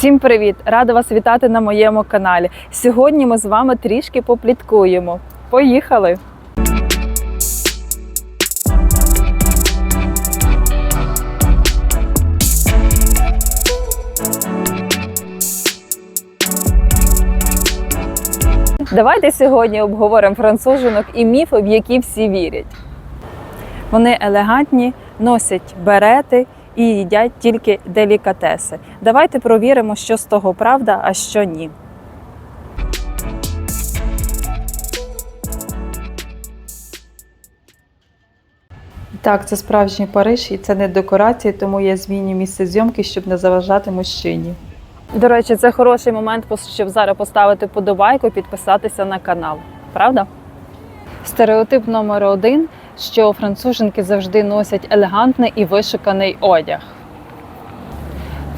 Всім привіт! Рада вас вітати на моєму каналі. Сьогодні ми з вами трішки попліткуємо. Поїхали! Давайте сьогодні обговоримо француженок і міфи, в які всі вірять. Вони елегантні, носять берети і їдять тільки делікатеси. Давайте провіримо, що з того правда, а що ні. Так, це справжній Париж і це не декорації, тому я зміню місце зйомки, щоб не заважати мужчині. До речі, це хороший момент, щоб зараз поставити подобайку і підписатися на канал. Правда? Стереотип номер один, що француженки завжди носять елегантний і вишуканий одяг.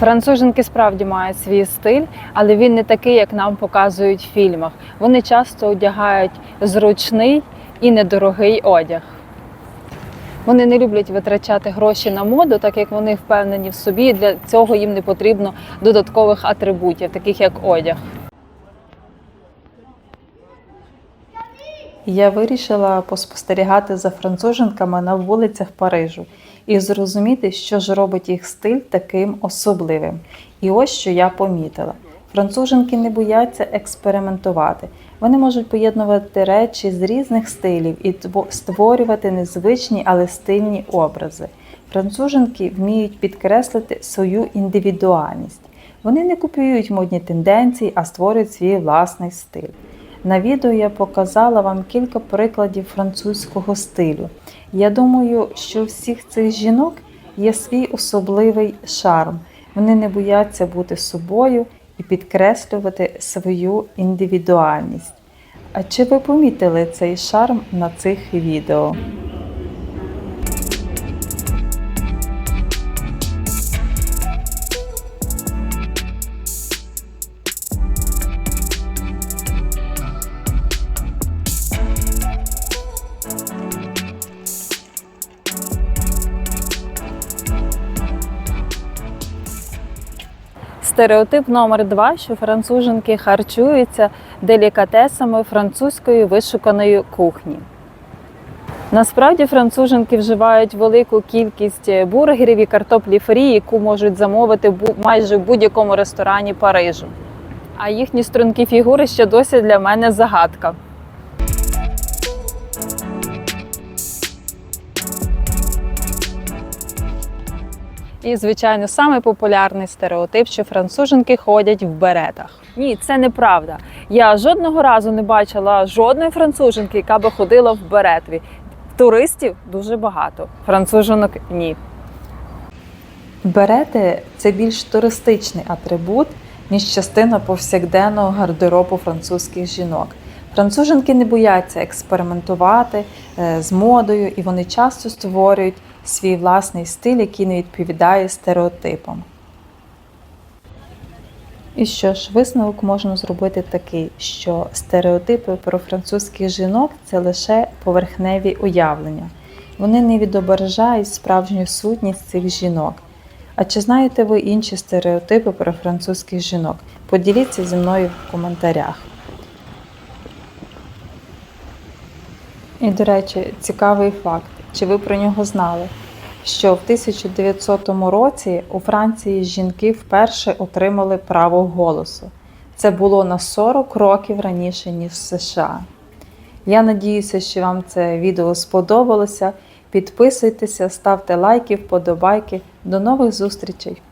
Француженки справді мають свій стиль, але він не такий, як нам показують в фільмах. Вони часто одягають зручний і недорогий одяг. Вони не люблять витрачати гроші на моду, так як вони впевнені в собі. і Для цього їм не потрібно додаткових атрибутів, таких як одяг. Я вирішила поспостерігати за француженками на вулицях Парижу і зрозуміти, що ж робить їх стиль таким особливим. І ось що я помітила. Француженки не бояться експериментувати. Вони можуть поєднувати речі з різних стилів і створювати незвичні, але стильні образи. Француженки вміють підкреслити свою індивідуальність. Вони не копіюють модні тенденції, а створюють свій власний стиль. На відео я показала вам кілька прикладів французького стилю. Я думаю, що у всіх цих жінок є свій особливий шарм. Вони не бояться бути собою і підкреслювати свою індивідуальність. А чи ви помітили цей шарм на цих відео? Стереотип номер два, що француженки харчуються делікатесами французької вишуканої кухні. Насправді француженки вживають велику кількість бургерів і картоплі фрі, яку можуть замовити майже в будь-якому ресторані Парижу. А їхні стрункі фігури ще досі для мене загадка. І, звичайно, самий популярний стереотип, що француженки ходять в беретах. Ні, це неправда. Я жодного разу не бачила жодної француженки, яка би ходила в беретві. Туристів дуже багато, француженок ні. Берети це більш туристичний атрибут, ніж частина повсякденного гардеробу французьких жінок. Француженки не бояться експериментувати е, з модою, і вони часто створюють свій власний стиль, який не відповідає стереотипам. І що ж, висновок можна зробити такий, що стереотипи про французьких жінок це лише поверхневі уявлення. Вони не відображають справжню сутність цих жінок. А чи знаєте ви інші стереотипи про французьких жінок? Поділіться зі мною в коментарях. І, до речі, цікавий факт. Чи ви про нього знали? Що в 1900 році у Франції жінки вперше отримали право голосу. Це було на 40 років раніше, ніж в США. Я надіюся, що вам це відео сподобалося. Підписуйтеся, ставте лайки, вподобайки. До нових зустрічей!